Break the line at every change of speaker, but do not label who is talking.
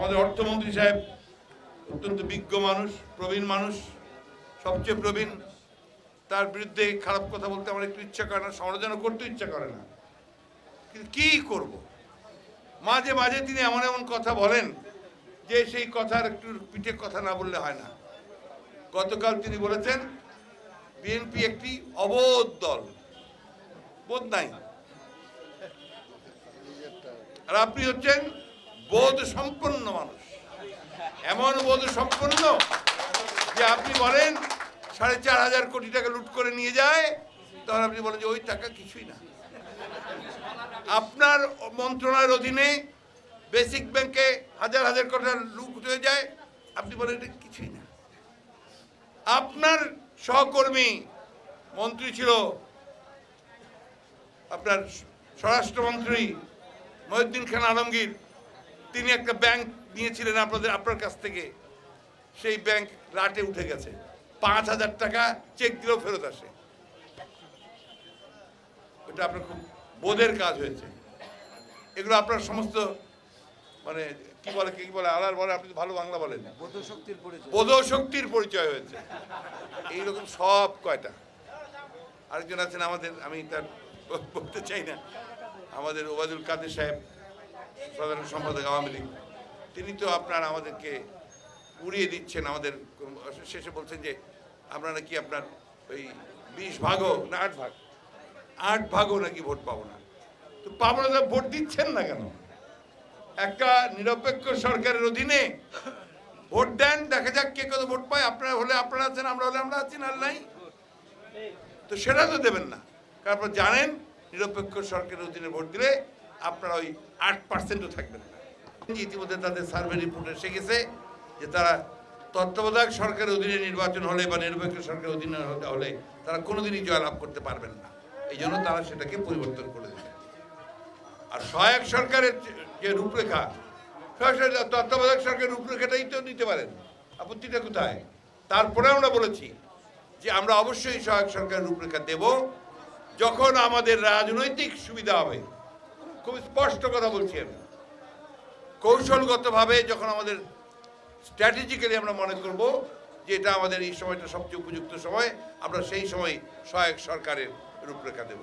আমাদের অর্থমন্ত্রী সাহেব অত্যন্ত বিজ্ঞ মানুষ, প্রবীণ মানুষ, সবচেয়ে প্রবীণ। তার বিরুদ্ধে খারাপ কথা বলতে আমার একটু ইচ্ছা করে না, সমালোচনা করতে ইচ্ছা করে না। কিন্তু কী করব? মাঝে মাঝে তিনি এমন এমন কথা বলেন যে সেই কথার একটু পিঠে কথা না বললে হয় না। গতকাল তিনি বলেছেন, বিএনপি একটি অবোধ দল। বোধ নাই। আর আপনি হচ্ছেন বোধ সম্পন্ন মানুষ। এমন বোধ সম্পন্ন যে আপনি বলেন, সাড়ে চার হাজার কোটি টাকা লুট করে নিয়ে যায়, তখন আপনি বলেন যে ওই টাকা কিছুই না। আপনার মন্ত্রণালয়ের অধীনে বেসিক ব্যাংকে হাজার হাজার কোটি লুট হয়ে যায়, আপনি বলেন এটা কিছুই না। আপনার সহকর্মী মন্ত্রী ছিল আপনার স্বরাষ্ট্রমন্ত্রী মহিউদ্দিন খান আলমগীর। তিনি একটা ব্যাংক নিয়েছিলেন আপনাদের আপনার কাছ থেকে। সেই ব্যাংক রাটে উঠে গেছে। পাঁচ হাজার টাকা চেক দিলেও ফেরত আসে। এটা আপনার খুব বোধের কাজ হয়েছে। এগুলো আপনার সমস্ত মানে কি বলে কি বলে আলার বলে আপনি ভালো বাংলা বলেন।
বোধশক্তির পরিচয়।
বোধশক্তির পরিচয় হয়েছে। এইরকম সব কয়টা। আরেকজন আছেন আমাদের আমি তার বলতে চাই না। আমাদের ওবায়দুল কাদের সাহেব সাধারণ সম্পাদক আওয়ামী লীগ, তিনি তো আপনার আমাদেরকে উড়িয়ে দিচ্ছেন আমাদের শেষে বলছেন যে আমরা নাকি আপনার ওই বিশ ভাগও না আট ভাগ? আট ভাগও নাকি ভোট পাবো না? তো পাবো না ভোট দিচ্ছেন না কেন? একটা নিরপেক্ষ সরকারের অধীনে ভোট দেন, দেখা যাক কে কত ভোট পায়। আপনারা হলে আপনারা আছেন, আমরা হলে আমরা আছি, না নাই। তো সেটা তো দেবেন না। তারপর জানেন, নিরপেক্ষ সরকারের অধীনে ভোট দিলে আপনারা ওই আট পার্সেন্টও থাকবেন না। ইতিমধ্যে তাদের সার্ভে রিপোর্ট এসে গেছে যে তারা তত্ত্বাবধায়ক সরকারের অধীনে নির্বাচন হলে বা নিরপেক্ষ সরকারের অধীনে হলে- তারা কোনোদিনই জয়লাভ করতে পারবেন না। এই জন্য তারা সেটাকে পরিবর্তন করে দেবে আর সহায়ক সরকারের যে- রূপরেখা তত্ত্বাবধায়ক সরকারের রূপরেখাটাই তো নিতে পারেন। আপত্তিটা কোথায়? তারপরে আমরা বলেছি যে আমরা অবশ্যই সহায়ক সরকারের রূপরেখা দেব যখন আমাদের রাজনৈতিক সুবিধা হবে। খুব স্পষ্ট কথা বলছি আমি। কৌশলগতভাবে যখন আমাদের স্ট্র্যাটেজিক্যালি আমরা মনে করব যে এটা আমাদের এই সময়টা সবচেয়ে উপযুক্ত সময়, আমরা সেই সময় সহায়ক সরকারের রূপরেখা দেব।